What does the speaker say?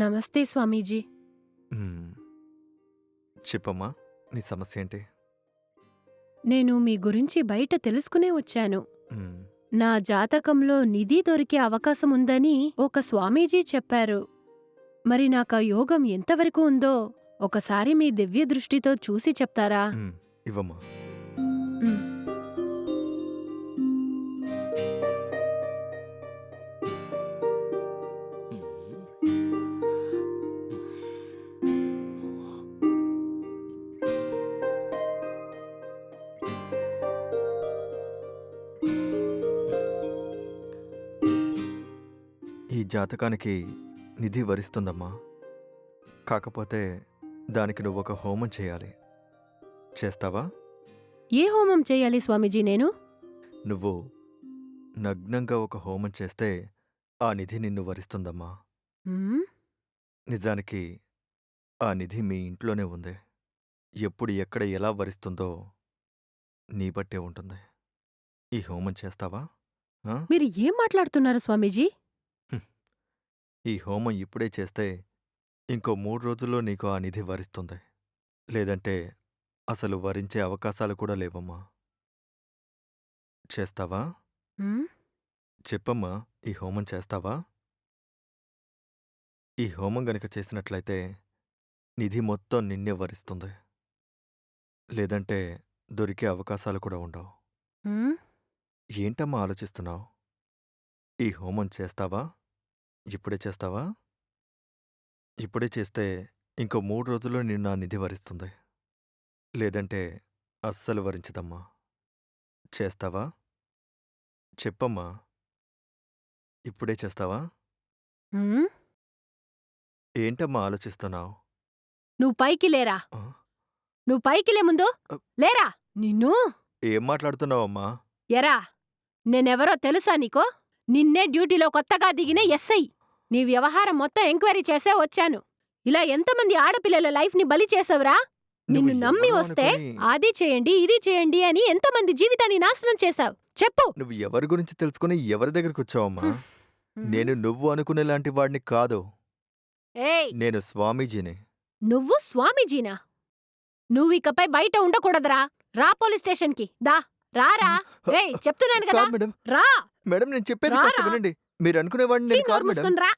నమస్తే స్వామీజీ మ్మ్. చెప్పమ్మా నీ సమస్య ఏంటి నేను మీ గురించి బయట తెలుసుకునే వచ్చాను మ్మ్. నా జాతకంలో నిధి దొరికే అవకాశం ఉందని ఒక స్వామీజీ చెప్పారు మరి నాకా యోగం ఎంతవరకు ఉందో ఒకసారి మీ దివ్య దృష్టితో చూసి చెప్తారా మ్మ్. ఇవ్వమ్మా ఈ జాతకానికి నిధి వరిస్తుందమ్మా. కాకపోతే దానికి నువ్వు ఒక హోమం చేయాలి. చేస్తావా? ఏ హోమం చేయాలి స్వామీజీ నేను? నువ్వు నగ్నంగా ఒక హోమం చేస్తే ఆ నిధి నిన్ను వరిస్తుందమ్మా? నిజానికి ఆ నిధి మీ ఇంట్లోనే ఉంది. ఎప్పుడు ఎక్కడ ఎలా వరిస్తుందో నీ బట్టే ఉంటుంది. ఈ హోమం చేస్తావా? ఆ? మీరు ఏం మాట్లాడుతున్నారు స్వామీజీ? ఈ హోమం ఇప్పుడే చేస్తే ఇంకో మూడు రోజుల్లో నీకు ఆ నిధి వరిస్తుంది. లేదంటే అసలు వరించే అవకాశాలు కూడా లేవమ్మా. చేస్తావా? చెప్పమ్మా ఈ హోమం చేస్తావా? ఈ హోమం గనుక చేసినట్లయితే నిధి మొత్తం నిన్నే వరిస్తుంది. లేదంటే దొరికే అవకాశాలు కూడా ఉండవు? ఏంటమ్మా ఆలోచిస్తున్నావు? ఈ హోమం చేస్తావా? ఇప్పుడే చేస్తావా? ఇప్పుడే చేస్తే ఇంకో మూడు రోజుల్లో నిన్ను ఆ నిధి వరిస్తుంది. లేదంటే అస్సలు వరించదమ్మా. చేస్తావా? చెప్పమ్మా. ఇప్పుడే చేస్తావా? ఏంటమ్మా ఆలోచిస్తున్నావు? నువ్వు పైకి లేరా? నువ్వు పైకి లే ముందు. లేరా? నిన్ను? ఏం మాట్లాడుతున్నావమ్మా? ఎరా నేనెవరో తెలుసా నీకో? నిన్నే డ్యూటీలో కొత్తగా దిగిన ఎస్ఐ. నీ వ్యవహారం మొత్తం ఎంక్వైరీ చేసే వచ్చాను. ఇలా ఎంతమంది ఆడపిల్లల లైఫ్ని బలి చేసావురా? నిన్ను నమ్మి వస్తే అనుకుని- అది చేయండి ఇది చేయండి అని ఎంతమంది జీవితాన్ని నాశనం చేశావు? చెప్పు. నువ్వు ఎవరి గురించి తెలుసుకుని ఎవరి దగ్గరికి వచ్చావమ్మా? నేను నువ్వు అనుకునేలాంటి వాడిని కాదు. నేను స్వామీజీని. నువ్వు స్వామీజీనా? నువ్వు ఇకపై బయట ఉండకూడదురా. రా పోలీస్ స్టేషన్కి. దా. రారా. ఏయ్! చెప్తున్నాను కదా. రా. మేడం నేను చెప్పేది. వినండి. మీరు అనుకునేవాడిని నేను కాదు నోరు మేడం. మూసుకుని రా.